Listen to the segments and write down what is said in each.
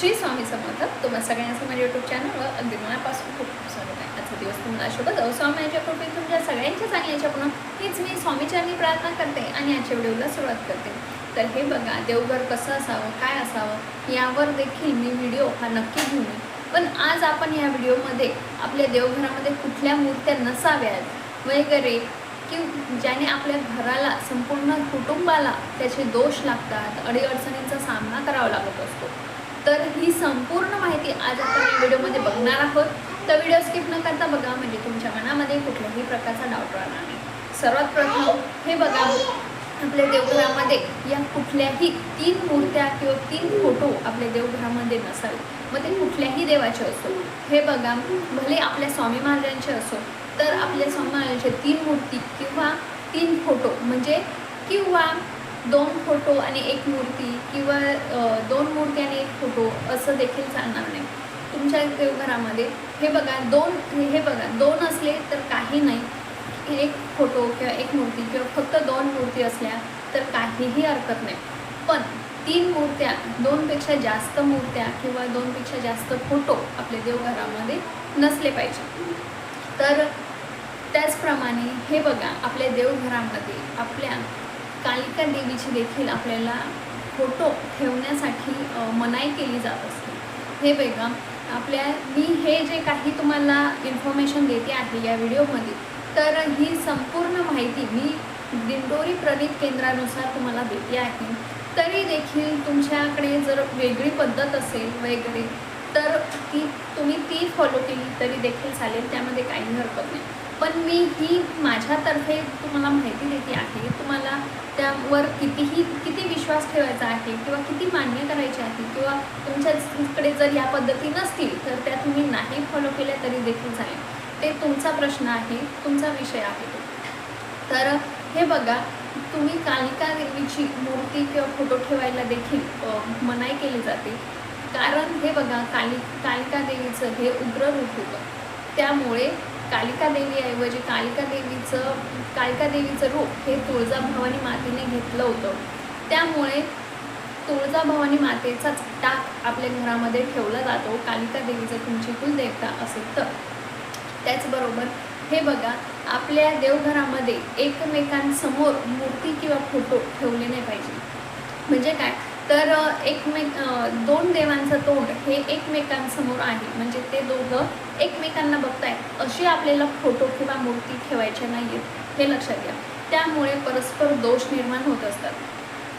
श्री स्वामी समर्थ. तुम्हाला सगळ्यांचं माझ्या यूट्यूब चॅनलवर अगदी मनापासून खूप खूप स्वागत आहे. आजचा दिवस तुम्हाला शोधत स्वामीच्या कृपेत तुमच्या सगळ्यांच्या चांगल्याच्या पुन्हा हीच मी स्वामीचरणी प्रार्थना करते आणि आजच्या व्हिडिओला सुरुवात करते. तर हे बघा देवघर कसं असावं काय असावं यावर देखील मी व्हिडिओ हा नक्की घेऊन पण आज आपण या व्हिडिओमध्ये आपल्या देवघरामध्ये कुठल्या मूर्त्या नसाव्यात? वगैरे की ज्याने आपल्या घराला संपूर्ण कुटुंबाला त्याचे दोष लागतात अडीअडचणींचा सामना करावा लागत असतो. तर ही संपूर्ण माहिती आज आपण या व्हिडिओमध्ये बघणार आहोत. तर व्हिडिओ स्किप न करता बघा म्हणजे तुमच्या मनामध्ये कुठल्याही प्रकारचा डाऊट राहणार नाही. सर्वात प्रथम हे बघा आपल्या देवघरामध्ये या कुठल्याही तीन मूर्त्या किंवा तीन फोटो आपल्या देवघरामध्ये नसावे. मग ते कुठल्याही देवाचे असो. हे बघा भले आपल्या स्वामी महाराजांचे असो तर आपल्या स्वामी महाराजांचे तीन मूर्ती किंवा तीन फोटो म्हणजे किंवा दोन फोटो आणि एक मूर्ती किंवा दोन मूर्ती आणि एक फोटो असं देखील चालणार नाही. तुमच्या देवघरामध्ये हे बघा दोन हे बघा दोन असले तर काही नाही. एक फोटो किंवा एक मूर्ती किंवा फक्त दोन मूर्ती असल्या तर काहीही हरकत नाही. पण तीन मूर्त्या दोनपेक्षा जास्त मूर्त्या किंवा दोनपेक्षा जास्त फोटो आपल्या देवघरामध्ये नसले पाहिजे. तर त्याचप्रमाणे हे बघा आपल्या देवघरामध्ये आपल्या कालिका देवीची देखील आपल्याला फोटो ठेवण्यासाठी मनाई केली जात असते. हे बघा आपल्या मी हे जे काही तुम्हाला इन्फॉर्मेशन देते आहे या व्हिडिओमध्ये तर ही संपूर्ण माहिती मी दिंडोरी प्रणित केंद्रानुसार तुम्हाला देते आहे. तरी देखील तुमच्याकडे जर वेगळी पद्धत असेल वगैरे तर ती तुम्ही ती फॉलो केली तरी देखील चालेल त्यामध्ये काही हरकत नाही. पण मी ही माझ्यातर्फे तुम्हाला माहिती देते आहे तुम्हाला त्यावर कितीही किती विश्वास ठेवायचा आहे किंवा किती मान्य करायची आहे किंवा तुमच्याकडे जर या पद्धती नसतील तर त्या तुम्ही नाही फॉलो केल्या तरी देखील चालेल. ते तुमचा प्रश्न आहे तुमचा विषय आहे. तो तर हे बघा तुम्ही कालिका देवीची मूर्ती किंवा फोटो ठेवायला देखील मनाई केली जाते. कारण हे बघा काली कालिका देवीचं हे उग्र रूप होतं. त्यामुळे कालिका देवीऐवजी कालिका देवीचं कालिका देवीचं रूप हे तुळजाभवानी मातेने घेतलं होतं. त्यामुळे तुळजाभवानी मातेचाच टाक आपल्या घरामध्ये ठेवला जातो. कालिका देवीचं तुमची कुलदेवता असेल तर. त्याचबरोबर हे बघा आपल्या देवघरामध्ये एकमेकांसमोर मूर्ती किंवा फोटो ठेवले नाही पाहिजे. म्हणजे काय? तर एकमेक दोन देवांचं तोंड हे एकमेकांसमोर आहे. म्हणजे ते दोघं एकमेकांना बघतायत. अशी आपल्याला फोटो किंवा मूर्ती ठेवायच्या नाही आहेत हे लक्षात घ्या. त्यामुळे परस्पर दोष निर्माण होत असतात.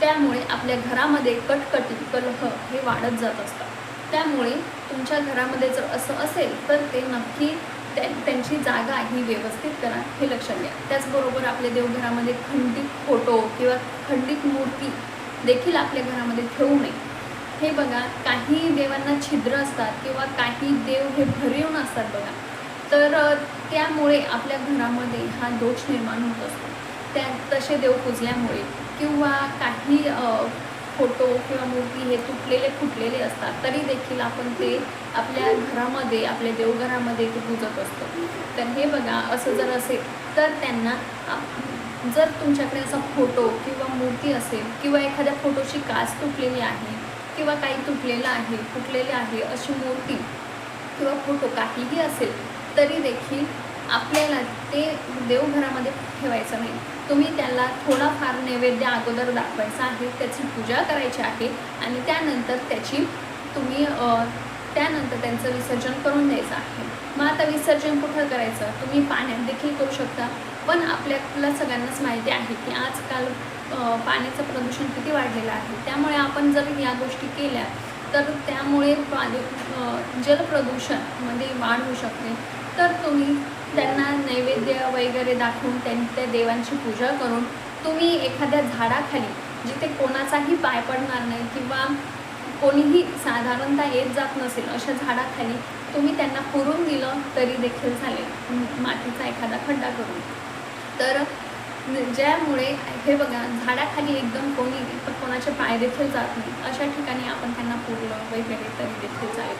त्यामुळे आपल्या घरामध्ये कटकटी कलह हे वाढत जात असतात. त्यामुळे तुमच्या घरामध्ये जर असं असेल तर ते नक्की त्या त्यांची जागा ही व्यवस्थित करा हे लक्षात घ्या. त्याचबरोबर आपल्या देवघरामध्ये खंडित फोटो किंवा खंडित मूर्ती देखील आपल्या घरामध्ये ठेवू नये. हे बघा काही देवांना छिद्र असतात किंवा काही देव हे भरीव असतात बघा. तर त्यामुळे आपल्या घरामध्ये हा दोष निर्माण होत असतो. त्या तसे देव पुजल्यामुळे किंवा काही फोटो किंवा मूर्ती हे तुटलेले फुटलेले असतात तरी देखील आपण ते आपल्या घरामध्ये आपल्या देवघरामध्ये ते पूजत असतो. तर हे बघा असं जर असेल तर त्यांना आप- जर तुमच्याकडे असा फोटो किंवा मूर्ती असेल किंवा एखाद्या फोटोची काच तुटलेली आहे किंवा काही तुटलेलं आहे फुटलेले आहे अशी मूर्ती किंवा फोटो काहीही असेल तरी देखील आपल्याला ते देवघरामध्ये ठेवायचं नाही. तुम्ही त्याला थोडाफार नैवेद्य अगोदर दाखवायचा आहे त्याची पूजा करायची आहे आणि त्यानंतर त्याची तुम्ही त्यानंतर त्यांचं विसर्जन करून द्यायचं आहे. मग आता विसर्जन कुठं करायचं? तुम्ही पाण्यात देखील करू शकता. पण आपल्याला सगळ्यांनाच माहिती आहे की आजकाल पाण्याचं प्रदूषण किती वाढलेलं आहे. त्यामुळे आपण जर या गोष्टी केल्या तर त्यामुळे पाणी अ, जलप्रदूषणमध्ये वाढ होऊ शकते. तर तुम्ही त्यांना नैवेद्य वगैरे दाखवून त्यां त्या देवांची पूजा करून तुम्ही एखाद्या झाडाखाली जिथे कोणाचाही पाय पडणार नाही किंवा कोणीही साधारणतः येत जात नसेल अशा झाडाखाली तुम्ही त्यांना पुरून दिलं तरी देखील चालेल. मातीचा एखादा खड्डा करून. तर ज्यामुळे हे बघा झाडाखाली एकदम कोणी कोणाचे पाय देखील जात नाही अशा ठिकाणी आपण त्यांना पुरलं वगैरे तरी देखील चालेल.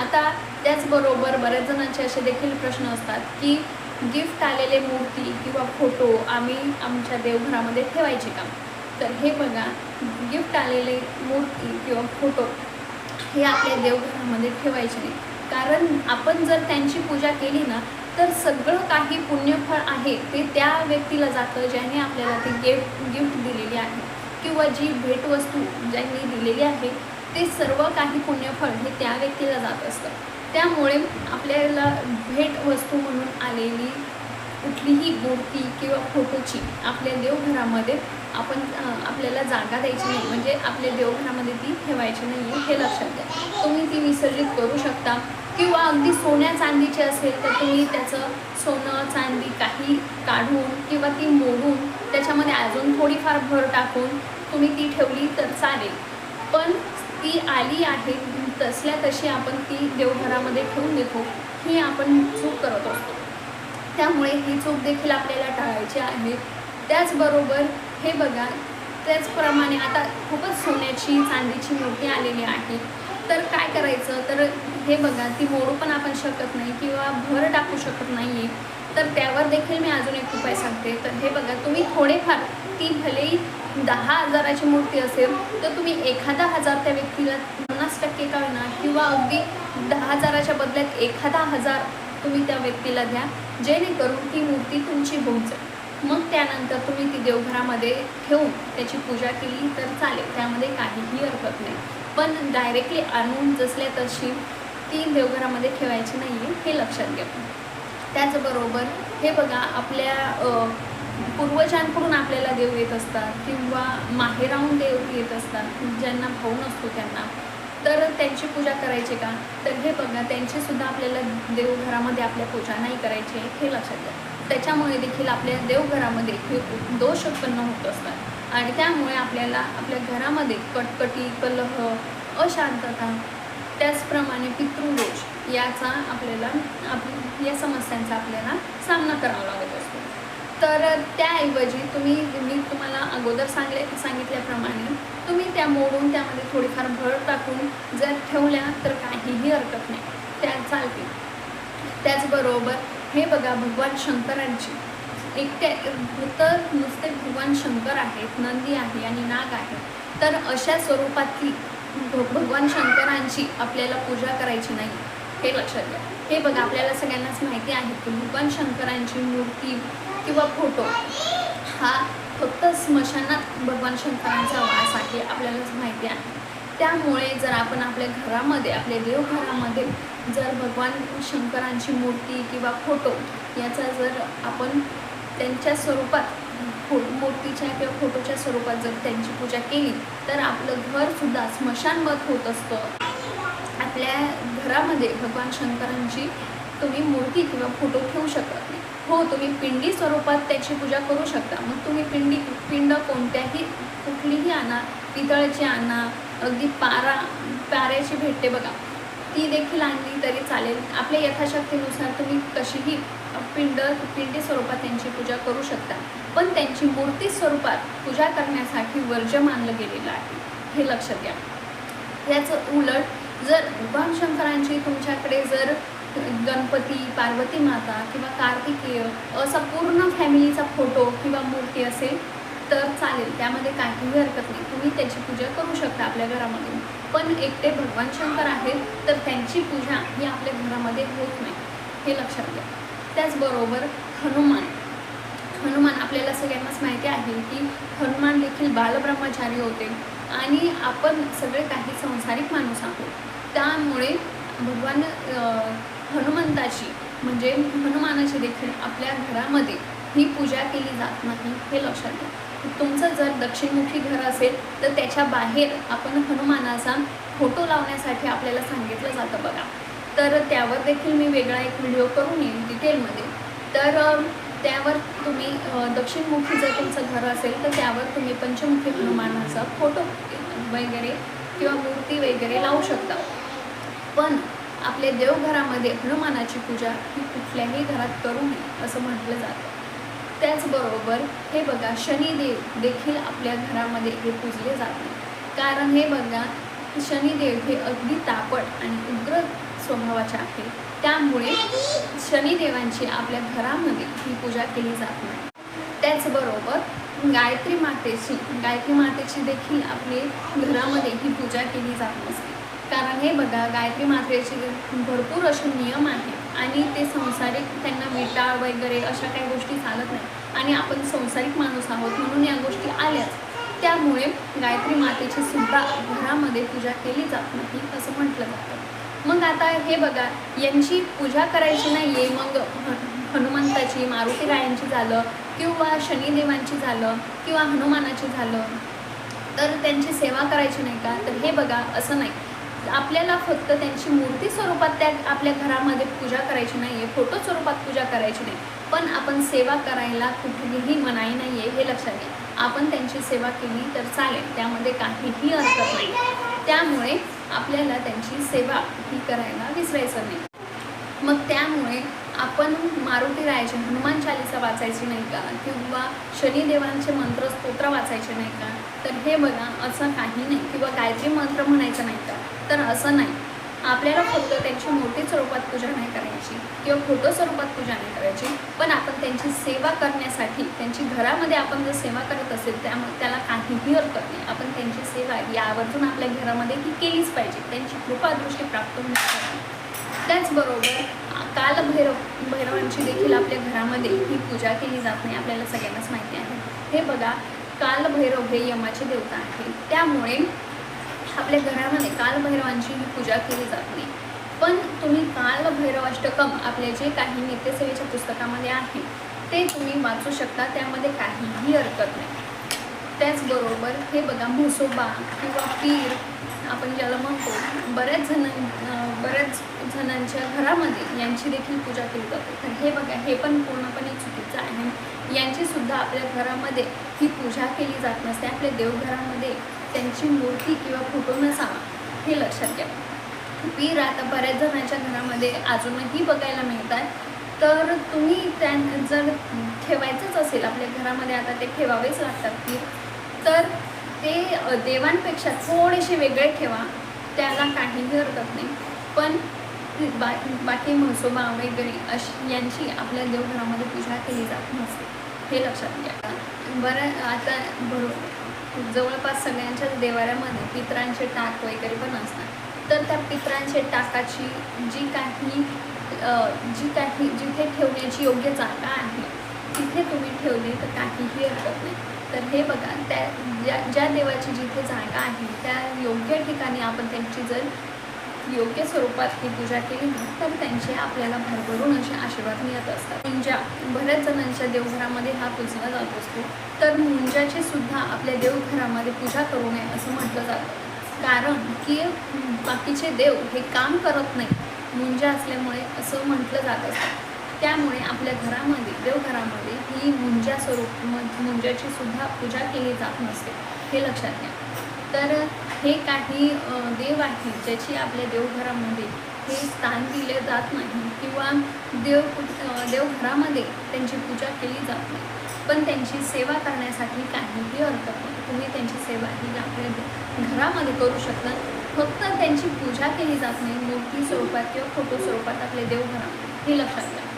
आता त्याचबरोबर बऱ्याच जणांचे असे देखील प्रश्न असतात की गिफ्ट आलेले मूर्ती किंवा फोटो आम्ही आमच्या देवघरामध्ये ठेवायचे का? तर हे बघा गिफ्ट आलेले मूर्ती किंवा फोटो हे आपल्या देवघरामध्ये ठेवायचे नाही. कारण आपण जर त्यांची पूजा केली ना तर सगळं काही पुण्यफळ आहे ते त्या व्यक्तीला जातं ज्याने आपल्याला ती गिफ्ट गिफ्ट दिलेली आहे. किंवा जी भेटवस्तू ज्यांनी दिलेली आहे ते सर्व काही पुण्यफळ हे त्या व्यक्तीला जात असतं. त्यामुळे आपल्याला भेटवस्तू म्हणून आलेली कुठलीही मूर्ती किंवा फोटोची आपल्या देवघरामध्ये आपण आपल्याला जागा द्यायची नाही. म्हणजे आपल्या देवघरामध्ये ती ठेवायची नाही आहे हे लक्षात द्या तुम्ही ती विसर्जित करू शकता. किंवा अगदी सोन्या चांदीची असेल तर तुम्ही त्याचं सोनं चांदी काही काढून किंवा ती मोडून त्याच्यामध्ये अजून थोडीफार भर टाकून तुम्ही ती ठेवली तर चालेल. पण ती आली आहे तसल्या तशी आपण ती देवघरामध्ये ठेवून देतो. ही आपण चूक करत असतो. त्यामुळे ही चूक देखील आपल्याला टाळायची आहे. त्याचबरोबर हे बघा त्याचप्रमाणे आता खूपच सोन्याची चांदीची मूर्ती आलेली आहे. तर काय करायचं? तर हे बघा ती मोडू पण आपण शकत नाही किंवा भर टाकू शकत नाही आहे तर त्यावर देखील मी अजून एक उपाय सांगते. तर हे बघा तुम्ही थोडेफार ती भलेही दहा हजाराची मूर्ती असेल तर तुम्ही एखादा हजार त्या व्यक्तीला पन्नास टक्के का होईना किंवा अगदी दहा हजाराच्या बदल्यात एखादा हजार तुम्ही त्या व्यक्तीला द्या जेणेकरून ती मूर्ती तुमची पोहोचेल मग त्यानंतर तुम्ही ती देवघरामध्ये ठेवून त्याची पूजा केली तर चालेल त्यामध्ये काहीही हरकत नाही. पण डायरेक्टली आणून जसल्या तशी ती देवघरामध्ये ठेवायची नाही आहे हे लक्षात घ्या. त्याचबरोबर हे बघा आपल्या पूर्वजांकडून आपल्याला देव येत असतात किंवा माहेराहून देव येत असतात ज्यांना भाऊ नसतो त्यांना. तर त्यांची पूजा करायची का? तर हे बघा त्यांची सुद्धा आपल्याला देवघरामध्ये आपल्या पूजा नाही करायची आहे हे लक्षात घ्या. त्याच्यामुळे देखील आपल्या देवघरामध्ये हे दोष उत्पन्न होत असतात. आणि त्यामुळे आपल्याला आपल्या घरामध्ये कटकटी कलह अशांतता त्याचप्रमाणे पितृदोष याचा आपल्याला आप या समस्यांचा आपल्याला सामना करावा लागत असतो. तर त्याऐवजी तुम्ही मी तुम्हाला अगोदर सांगले सांगितल्याप्रमाणे तुम्ही त्या मोडून त्यामध्ये थोडीफार भर टाकून जर ठेवल्या तर काहीही हरकत नाही. त्या चालतील त्याचबरोबर हे बघा भगवान शंकरांची. एकट्या तर नुसते भगवान शंकर आहेत नंदी आहे आणि नाग आहे. तर अशा स्वरूपातली भ- भगवान शंकरांची आपल्याला पूजा करायची नाही. हे लक्षात घ्या. हे बघा आपल्याला सगळ्यांनाच माहिती आहे की भगवान शंकरांची मूर्ती किंवा फोटो हा फक्त स्मशानात भगवान शंकरांचा वास आहे आपल्यालाच माहिती आहे. त्यामुळे जर आपण आपल्या घरामध्ये आपल्या देवघरामध्ये जर भगवान शंकरांची मूर्ती किंवा फोटो याचा जर आपण त्यांच्या स्वरूपात फो मूर्तीच्या किंवा फोटोच्या स्वरूपात जर त्यांची पूजा केली तर आपलं घरसुद्धा स्मशानवत होत असतं. आपल्या घरामध्ये भगवान शंकरांची तुम्ही मूर्ती किंवा फोटो ठेवू शकत नाही. हो तुम्ही पिंडी स्वरूपात त्याची पूजा करू शकता. मग तुम्ही पिंडी पिंड कोणत्याही कुठलीही आणा पितळची आणा अगदी पारा पाऱ्याची भेटते बघा. ती देखील आणली तरी चालेल. आपल्या यथाशक्तीनुसार तुम्ही कशीही पिंड पिंडी स्वरूपात त्यांची पूजा करू शकता. पण त्यांची मूर्ती स्वरूपात पूजा करण्यासाठी वर्ज मानलं गेलेलं आहे. हे लक्षात घ्या. याचं उलट जर भगवान शंकरांची तुमच्याकडे जर गणपती पार्वती माता किंवा कार्तिकेय असा पूर्ण फॅमिलीचा फोटो किंवा मूर्ती असेल तर चालेल. त्यामध्ये काहीही हरकत नाही. तुम्ही त्याची पूजा करू शकता आपल्या घरामध्ये. पण एकटे भगवान शंकर आहेत तर त्यांची पूजा ही आपल्या घरामध्ये होत नाही. हे लक्षात घ्या. त्याचबरोबर हनुमान. हनुमान आपल्याला सगळ्यांनाच माहिती आहे की हनुमान देखील बालब्रह्मचारी होते आणि आपण सगळे काही संसारिक माणूस आहोत. त्यामुळे भगवान हनुमंताची म्हणजे हनुमानाची देखील आपल्या घरामध्ये ही पूजा केली जात नाही हे लक्षात घ्या. तुमचं जर दक्षिणमुखी घर असेल तर त्याच्या बाहेर आपण हनुमानाचा फोटो लावण्यासाठी आपल्याला सांगितलं जातं बघा. तर त्यावर देखील मी वेगळा एक व्हिडिओ करून येईन डिटेलमध्ये. तर त्यावर तुम्ही दक्षिणमुखी जर तुमचं घर असेल तर त्यावर तुम्ही पंचमुखी हनुमानाचा फोटो वगैरे किंवा मूर्ती वगैरे लावू शकता. पण आपल्या देवघरामध्ये हनुमानाची पूजा ही कुठल्याही घरात करू नये असं म्हटलं जातं. त्याचबरोबर हे बघा शनिदेव देखील आपल्या घरामध्ये हे पूजले जाते कारण हे बघा शनिदेव हे अगदी तापट आणि उग्र स्वभावाचे आहे. त्यामुळे शनिदेवांची आपल्या घरामध्ये ही पूजा केली जात नाही. त्याचबरोबर गायत्री मातेची गायत्री मातेची देखील आपली घरामध्ये ही पूजा केली जात नसते. कारण हे बघा गायत्री मात्रेचे भरपूर असे नियम आहेत आणि ते संसारिक त्यांना विटाळ वगैरे अशा काही गोष्टी चालत नाही. आणि आपण संसारिक माणूस आहोत म्हणून या गोष्टी आल्याच. त्यामुळे गायत्री मातेची सुद्धा घरामध्ये पूजा केली जात नाही असं म्हटलं जातं. मग आता हे बघा यांची पूजा करायची नाही आहे मग हनुमंताची मारुती रायांची झालं किंवा शनिदेवांची झालं किंवा हनुमानाची झालं तर त्यांची सेवा करायची नाही का? तर हे बघा असं नाही. आपल्याला फक्त त्यांची मूर्ती स्वरूपात त्या आपल्या घरामध्ये पूजा करायची नाही आहे फोटो स्वरूपात पूजा करायची नाही. पण आपण सेवा करायला कुठलीही मनाई नाही आहे हे लक्षात घ्या. आपण त्यांची सेवा केली तर चालेल त्यामध्ये काहीही हरकत नाही. त्यामुळे आपल्याला त्यांची सेवा ही करायला विसरायचं नाही. मग त्यामुळे आपण मारुती राहायचे हनुमान चालिसा वाचायची नाही का? किंवा शनिदेवांचे मंत्र स्तोत्र वाचायचे नाही का? तर हे बघा असं काही नाही. किंवा गायत्री मंत्र म्हणायचं नाही का? तर असं नाही. आपल्याला फक्त त्यांची मोठी स्वरूपात पूजा नाही करायची किंवा फोटो स्वरूपात पूजा नाही करायची. पण आपण त्यांची सेवा करण्यासाठी त्यांची घरामध्ये आपण जर सेवा करत असेल त्यामुळे त्याला काहीही हरकत नाही. आपण त्यांची सेवा यावरून आवर्जून आपल्या घरामध्ये ही केलीच पाहिजे. त्यांची कृपादृष्टी प्राप्त होण्यासाठी. त्याचबरोबर कालभैरव भैरवांची देखील आपल्या घरामध्ये ही पूजा केली जात नाही आपल्याला सगळ्यांनाच माहिती आहे. हे बघा कालभैरव हे यमाचे देवता आहे त्यामुळे आपल्या घरामध्ये कालभैरवांची ही पूजा केली जात नाही. पण तुम्ही कालभैरव अष्टकम आपले जे काही नित्यसेवेच्या पुस्तकामध्ये आहे ते तुम्ही वाचू शकता त्यामध्ये काहीही हरकत नाही. त्याचबरोबर हे बघा म्हसोबा किंवा पीर आपण ज्याला म्हणतो बऱ्याच जण बऱ्याच जणांच्या घरामध्ये यांची देखील पूजा केली जाते. तर हे बघा हे पण पूर्णपणे चुकीचं आहे. यांचीसुद्धा आपल्या घरामध्ये ही पूजा केली जात नसते. आपल्या देवघरामध्ये त्यांची मूर्ती किंवा फोटो नसावा हे लक्षात घ्या. वीर आता बऱ्याच जणांच्या घरामध्ये अजूनही बघायला मिळतात. तर तुम्ही त्या जर ठेवायचंच असेल आपल्या घरामध्ये आता ते ठेवावेच लागतात की तर ते देवांपेक्षा थोडेसे वेगळे ठेवा. त्याला काहीही हरकत नाही. पण बा बाकी म्हसोबा वगैरे अशी यांची आपल्या देवघरामध्ये पूजा केली जात नसते. हे लक्षात घ्या. बरं आता बरोबर जवळपास सगळ्यांच्याच देवाऱ्यामध्ये पित्रांचे टाक वगैरे पण असतात. तर त्या पित्रांचे टाकाची जी काही जी काही जिथे ठेवण्याची योग्य जागा आहे तिथे तुम्ही ठेवली तर काहीही हरकत नाही तर हे बघा त्या ज्या ज्या देवाची जिथे जागा आहे त्या योग्य ठिकाणी आपण त्यांची जर योग्य स्वरूपात ही पूजा केली ना तर त्यांचे आपल्याला भरभरून असे आशीर्वाद मिळत असतात. मुंजा बऱ्याच जणांच्या देवघरामध्ये हा पूजला जात असतो. तर मुंजाची सुद्धा आपल्या देवघरामध्ये पूजा करू नये असं म्हटलं जातं. कारण की बाकीचे देव हे काम करत नाही मुंजा असल्यामुळे असं म्हटलं जात असतं. त्यामुळे आपल्या घरामध्ये देवघरामध्ये ही मुंजा स्वरूप मुंजाची सुद्धा पूजा केली जात नसते हे लक्षात घ्या. तर हे काही देव आहेत ज्याची आपल्या देवघरामध्ये हे स्थान दिले जात नाही किंवा देव देवघरामध्ये त्यांची पूजा केली जात नाही. पण त्यांची सेवा करण्यासाठी काहीही अर्थ नाही. तुम्ही त्यांची सेवा ही आपल्या घरामध्ये करू शकता. फक्त त्यांची पूजा केली जात नाही मूर्ती स्वरूपात किंवा फोटो स्वरूपात आपले देवघरामध्ये. हे लक्षात घ्या.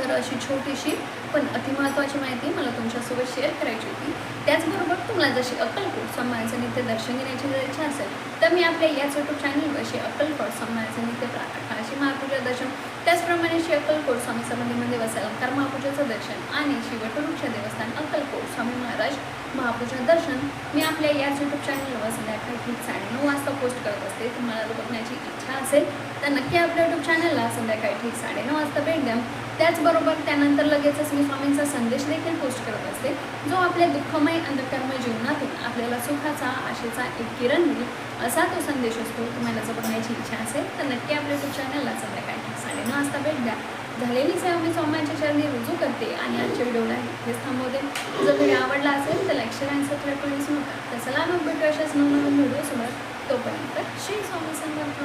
तर अशी छोटीशी पण अतिमहत्त्वाची माहिती मला तुमच्यासोबत शेअर करायची होती. त्याचबरोबर तुम्हाला जशी अक्कलकोट समाजाचं नित्य दर्शन घेण्याची जर इच्छा असेल तर मी आपल्या याच यूट्यूब चॅनलवर श्री अक्कलकोट समाजाचं नित्य प्रार्थना महापूजा दर्शन त्याचप्रमाणे श्री अक्कलकोट स्वामी समाधीमध्ये वसायला अलंकार महापूजाचं दर्शन आणि श्री वटवृक्ष देवस्थान अक्कलकोट स्वामी महाराज महापूजा दर्शन मी आपल्या याच यूट्यूब चॅनलवर संध्याकाळी ठीक साडेनऊ वाजता पोस्ट करत असते. तुम्हाला जर बघण्याची इच्छा असेल तर नक्की आपल्या यूट्यूब चॅनलला संध्याकाळी ठीक साडेनऊ वाजता भेट द्या. त्याचबरोबर त्यानंतर लगेचच मी स्वामींचा संदेश देखील पोस्ट करत असते जो आपल्या दुःखमय अंधकर्मय जीवनातून आपल्याला सुखाचा आशेचा एक किरण देईल असा तो संदेश असतो. तुम्हाला जर बघण्याची इच्छा असेल तर नक्की आपल्या यूट्यूब चॅनलला संध्याकाळी साडे साडेनऊ वाजता भेट द्या. झालेली सेवा मी स्वामींच्या चरणी रुजू करते आणि आजच्या व्हिडिओला इथेच थांबवते. जर व्हिडिओ आवडला असेल तर लाईक शेअर आणि सबस्क्राईब करून नका. तर चला मग भेटू अशाच नवनवीन व्हिडिओसोबत तोपर्यंत श्री स्वामी समर्थ